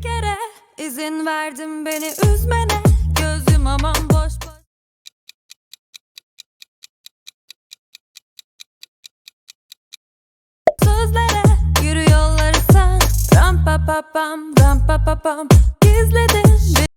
Bir kere. İzin verdim beni üzmene. Gözüm aman boş boş. Sözlere yürü yolları sen Ram pa pa pam ram pa pa pam. Gizledin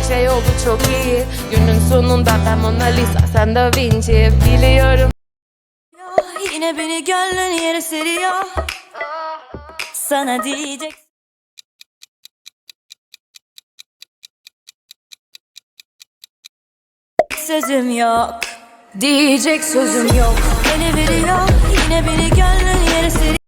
her şey oldu çok iyi. Günün sonunda ben Mona Lisa sen Da Vinci. Biliyorum. Yine beni gönlün yere seriyor. Sana diyecek Sözüm yok. Diyecek sözüm yok. Beni veriyor Yine beni gönlün yere seriyor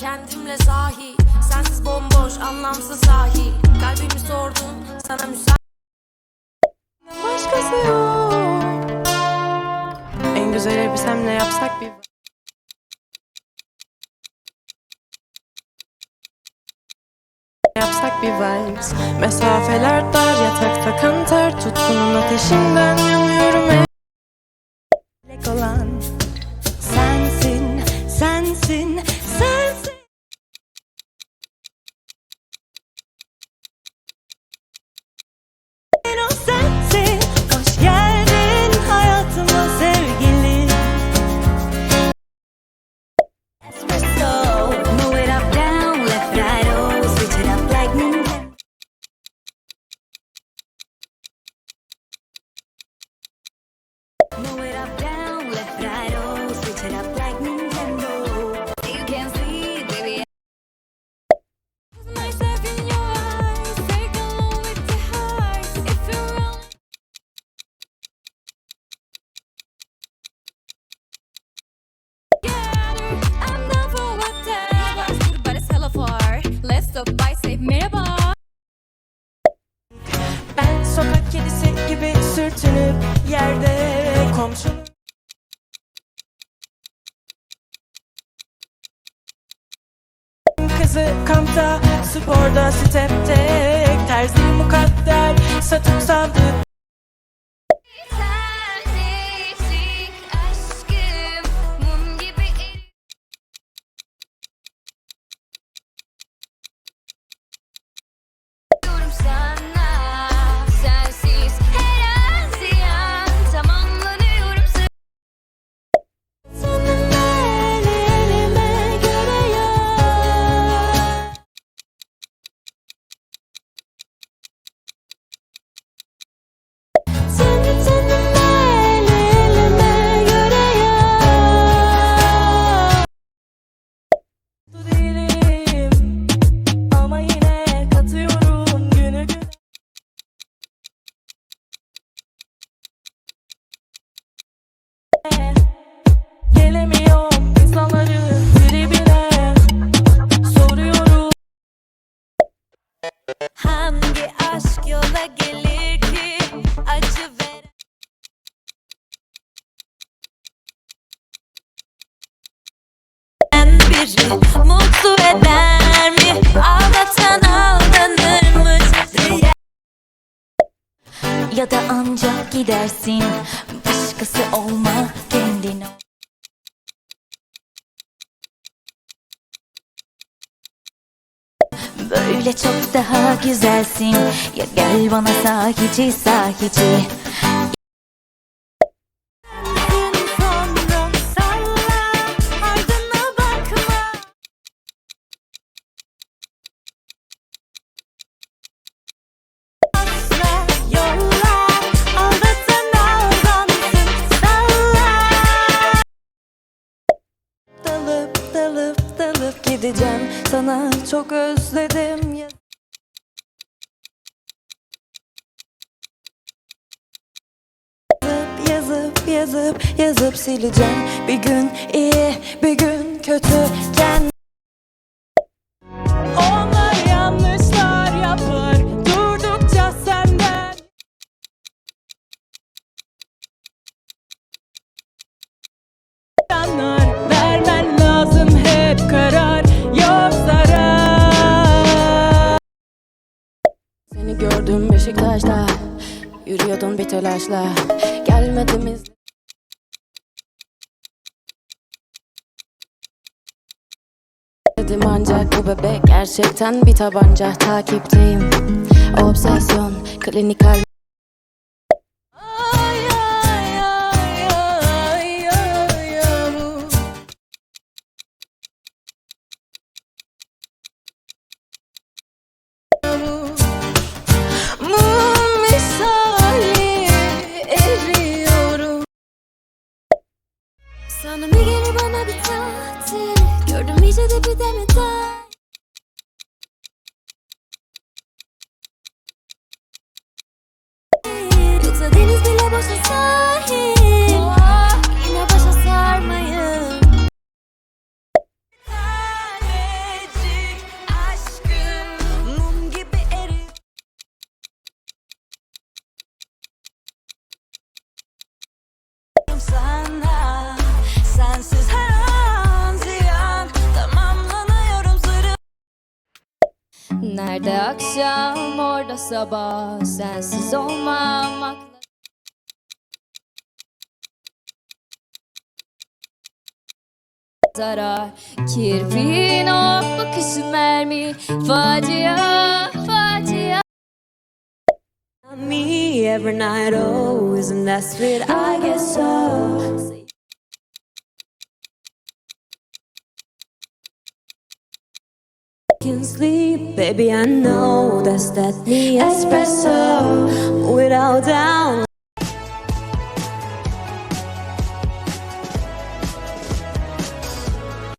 Kendimle sahi Sensiz bomboş anlamsız sahil Kalbimi sordum sana müsaade. Başkası yok. En güzel elbisemle yapsak bir Yapsak bir vals. Mesafeler dar yatakta kan ter Tutkunun ateşinden yanıyorum merhaba. Ben sokak kedisi gibi sürtünüp yerde komşunun Kızı kampta, sporda, stepte mutlu eder mi? Aldatan aldanırmış diye Ya da ancak gidersin Başkası olma kendin Böyle çok daha güzelsin. Ya gel bana sahici sahici çok özledim ya Yazıp yazıp yazıp sileceğim. Bir gün iyi bir gün kötüken Onlar Beşiktaş'ta Yürüyordun bir telaşla. Gelmedim iz Dedim ancak bu bebek gerçekten bir tabanca. Takipteyim. Obsesyon klinikal Sana bir geri bana bir tatil. Gördüm iyice de bir demet Nerede akşam orada sabah. Sensiz olmam zarar. Kirpiğin o bakışı mermi. Facia, facia. Me every night oh isn't that sweet? I guess so can sleep, baby. I know that's that me espresso. Without down,